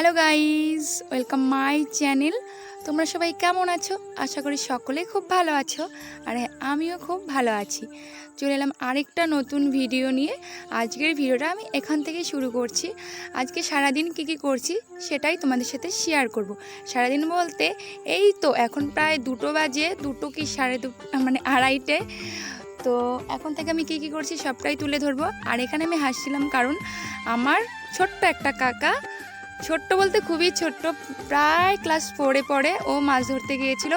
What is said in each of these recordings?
Hello guys welcome my channel তোমরা সবাই কেমন আছো? আশা করি সকলে খুব ভালো আছো। আর হ্যাঁ, আমিও খুব ভালো আছি। চলে এলাম আরেকটা নতুন ভিডিও নিয়ে। আজকের ভিডিওটা আমি এখান থেকেই শুরু করছি। আজকে সারাদিন কী কী করছি সেটাই তোমাদের সাথে শেয়ার করব। সারাদিন বলতে এই তো এখন প্রায় দুটো বাজে দুটো কি সাড়ে দু মানে আড়াইটে। তো এখন থেকে আমি কী কী করছি সবটাই তুলে ধরবো। আর এখানে আমি হাসছিলাম কারণ আমার ছোট্ট একটা কাকা ছোট্ট বলতে খুবই ছোট্ট, প্রায় ক্লাস ফোরে পড়ে। ও মাছ ধরতে গিয়েছিল।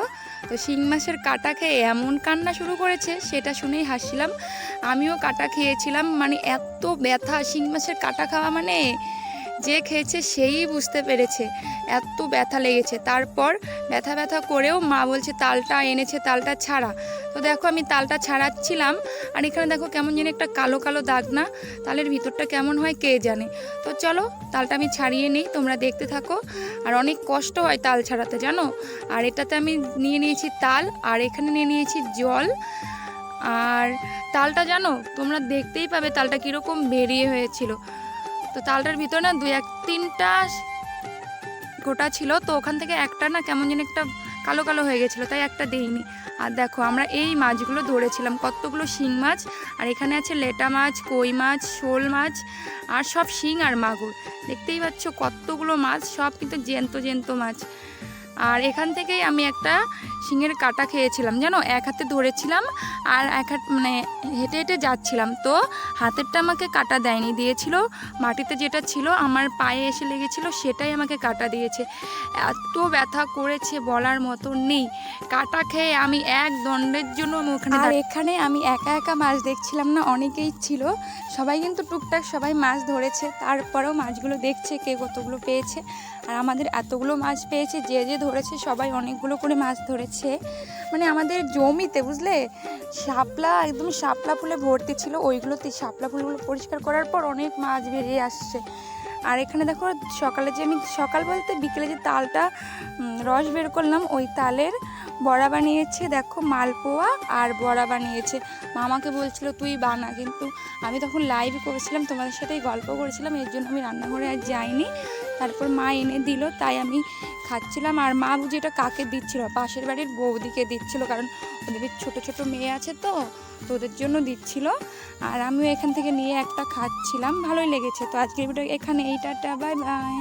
তো শিং মাছের কাটা খেয়ে এমন কান্না শুরু করেছে, সেটা শুনেই হাসছিলাম। আমিও কাটা খেয়েছিলাম। মানে এত ব্যথা, শিং মাছের কাটা খাওয়া মানে যে খেয়েছে সেই বুঝতে পেরেছে। এত ব্যথা লেগেছে। তারপর ব্যথা ব্যথা করেও মা বলছে, তালটা এনেছে, তালটা ছাড়া। তো দেখো আমি তালটা ছাড়াচ্ছিলাম, আর এখানে দেখো কেমন যেন একটা কালো কালো দাগ না? তালের ভিতরটা কেমন হয় কে জানে? তো চলো, তালটা আমি ছাড়িয়ে নিই, তোমরা দেখতে থাকো। আর অনেক কষ্ট হয় তাল ছাড়াতে, জানো? আর এটাতে আমি নিয়ে নিয়েছি তাল, আর এখানে নিয়ে নিয়েছি জল। আর তালটা জানো, তোমরা দেখতেই পাবে তালটা কীরকম বেরিয়ে হয়েছিল। তো তালটার ভিতরে না দুই এক তিনটা গোটা ছিল, তো ওখান থেকে একটা না কেমন যেন একটা কালো কালো হয়ে গেছিল, তাই একটা দেইনি। আর দেখো, আমরা এই মাছগুলো ধরেছিলাম, কতগুলো শিং মাছ, আর এখানে আছে লেটা মাছ, কই মাছ, শোল মাছ, আর সব শিং আর মাগুর। দেখতেই পাচ্ছ কতগুলো মাছ, সব কিন্তু জ্যান্ত জ্যান্ত মাছ। আর এখান থেকেই আমি একটা শিঙের কাটা খেয়েছিলাম। জানো? এক হাতে ধরেছিলাম আর এক হাত মানে হেঁটে হেঁটে যাচ্ছিলাম। তো হাতেরটা আমাকে কাটা দেয়নি। দিয়েছিল মাটিতে যেটা ছিল আমার পায়ে এসে লেগেছিল সেটাই আমাকে কাটা দিয়েছে। এত ব্যথা করেছে বলার মতো নেই। কাটা খেয়ে আমি এক দণ্ডের জন্য ওখানে আর এখানে আমি একা একা মাছ দেখছিলাম না অনেকেই ছিল। সবাই কিন্তু টুকটাক সবাই মাছ ধরেছে তারপরেও মাছগুলো দেখছে কে কতগুলো পেয়েছে। আর আমাদের এতগুলো মাছ পেয়েছে যে যে ধরেছে সবাই অনেকগুলো করে মাছ ধরেছে। মানে আমাদের জমিতে, বুঝলে? শাপলা, একদম শাপলা ফুলে ভর্তি ছিল, ওইগুলোতে শাপলা ফুলগুলো পরিষ্কার করার পর অনেক মাছ বেরিয়ে আসছে। আর এখানে দেখো, সকালে যে আমি, সকাল বলতে বিকেলে যে তালটা রস বের করলাম, ওই তালের বড়া বানিয়েছে, দেখো, মালপোয়া আর বড়া বানিয়েছে। মামাকে বলছিল, তুই বানা। কিন্তু আমি তখন লাইভ করেছিলাম, তোমাদের সাথেই গল্প করেছিলাম, এর জন্য আমি রান্নাঘরে আর যাইনি। তারপর মা এনে দিল, তাই আমি খাচ্ছিলাম আর মা বুঝি এটা কাকে দিচ্ছিল, পাশের বাড়ির বৌদিকে দিচ্ছিল, কারণ ওদের ছোট ছোট মেয়ে আছে তো তো ওদের জন্য দিচ্ছিল। আর আমিও এখান থেকে নিয়ে একটা খাচ্ছিলাম, ভালোই লেগেছে। তো আজকের ভিডিও এখানে এইটাটা বাই বাই।